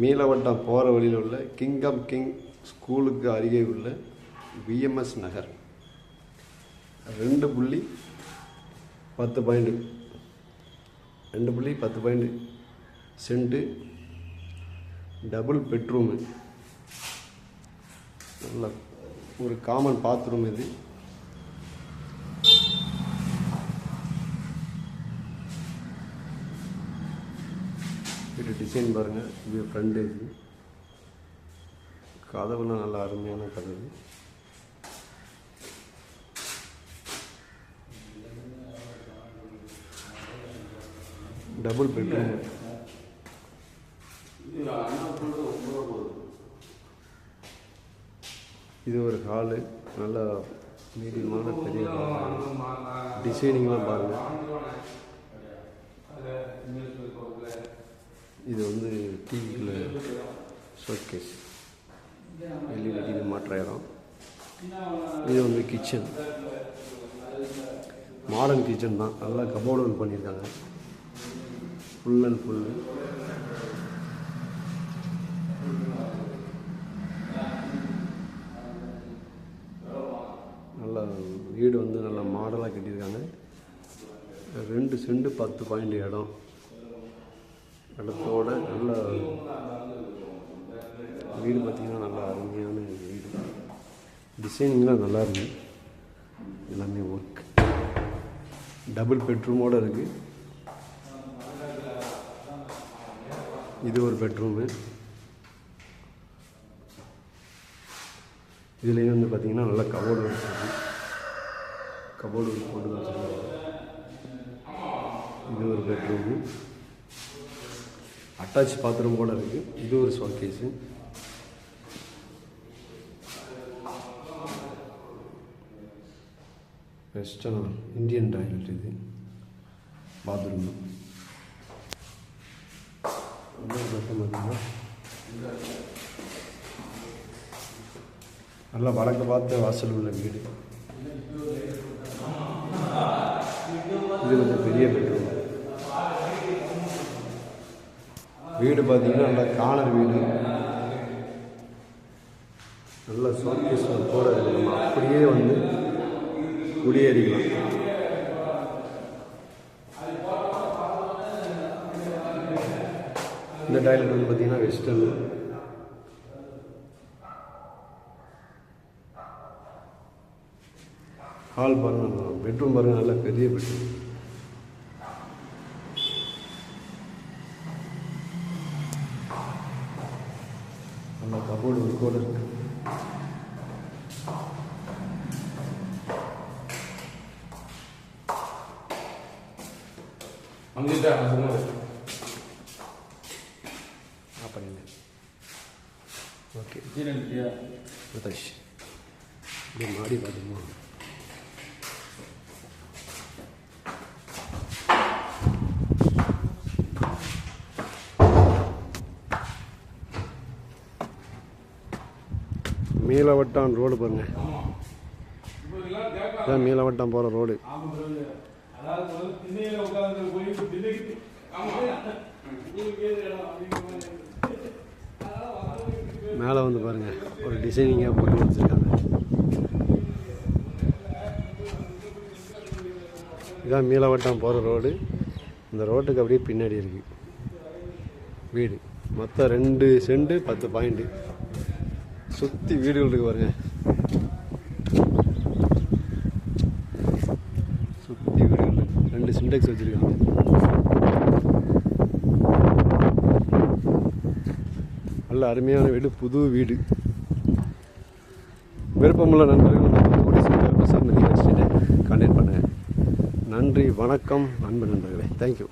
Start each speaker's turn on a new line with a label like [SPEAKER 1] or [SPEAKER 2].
[SPEAKER 1] மீளவட்டம் போகிற வழியில் உள்ள கிங்கம் கிங் ஸ்கூலுக்கு அருகே உள்ள விஎம்எஸ் நகர். ரெண்டு புள்ளி பத்து பாயிண்ட் ரெண்டு புள்ளி பத்து பாயிண்ட் சென்ட்டு டபுள் பெட்ரூமு நல்ல ஒரு காமன் பாத்ரூம் இது. வீட்டு டிசைன் பாருங்கள் இது ஃப்ரண்ட் இது. கதவுலாம் நல்லா அருமையான கதவு. டபுள் பெட்ரூம் இது ஒரு ஹாலு நல்ல மீடியமான பெரிய டிசைனிங்லாம் பாருங்கள் இது வந்து டிவியில் ஷோகேஸ் எல்இடி டிவி மாற்ற இடம். இது வந்து கிச்சன் மாடர்ன் கிச்சன் தான். நல்லா கபோர்டு ஒன்று பண்ணியிருக்காங்க. ஃபுல் அண்ட் ஃபுல் நல்லா வீடு வந்து நல்லா மாடலாக கட்டியிருக்காங்க. ரெண்டு செண்டு பத்து பாயிண்ட் இடம். இடத்தோட நல்ல வீடு பார்த்திங்கன்னா நல்லா அருமையான வீடு. டிசைனிங்லாம் நல்லா இருக்கு. எல்லாமே ஒர்க் டபுள் பெட்ரூமோடு இருக்குது இது ஒரு பெட்ரூமு இதுலேயும் வந்து பார்த்திங்கன்னா நல்லா கபோர்டு வச்சுருக்கு கபோர்டு போட்டு வச்சுருக்காங்க. இது ஒரு பெட்ரூமு அட்டாச் பாத்ரூம் கூட இருக்குது இது ஒரு ஷோகேஸு வெஸ்டர்ன் இந்தியன் டாய்லெட் இது. பாத்ரூம் பார்த்தீங்கன்னா நல்லா வழக்க பார்த்த வாசல் உள்ள வீடு இது கொஞ்சம் பெரிய பெட்ரூம் வீடு பார்த்தீங்கன்னா நல்லா கார்னர் வீடு. நல்ல சோகேஸ் போட நம்ம அப்படியே வந்து குடியேறிக்கலாம். இந்த டாய்லெட் வந்து பார்த்தீங்கன்னா வெஸ்டர்ன் ஹால் பாருங்க பெட்ரூம் பாருங்கள் நல்ல பெரிய பெட்ரூம் நல்ல கபோர்டு ஒர்க்கோடு இருக்கு.
[SPEAKER 2] அங்கிட்ட
[SPEAKER 1] அப்படிங்க ஓகே. பிரதேஷ். இது மாடி பார்த்துமா மீளவட்டான் ரோடு பாருங்க. இதான் மீளவட்டம் போகிற ரோடு.
[SPEAKER 2] வந்து
[SPEAKER 1] மேலே வந்து பாருங்க ஒரு டிசைனிங்காக போட்டு வச்சுருக்காங்க. இதான் மீளவட்டம் போகிற ரோடு. இந்த ரோட்டுக்கு அப்படியே பின்னாடி இருக்குது வீடு. மொத்தம் ரெண்டு செண்டு பத்து பாயிண்ட்டு சுற்றி வீடுகள் இருக்கு பாருங்க. சுற்றி வீடுகள் இருக்கு. ரெண்டு சிண்டெக்ஸ் வச்சுருக்காங்க. நல்ல அருமையான வீடு புது வீடு. விருப்பமுள்ள நண்பர்கள் நம்ம சார் கான்டாக்ட் பண்ணுங்கள் நன்றி வணக்கம் அன்பு நண்பர்களே. தேங்க்யூ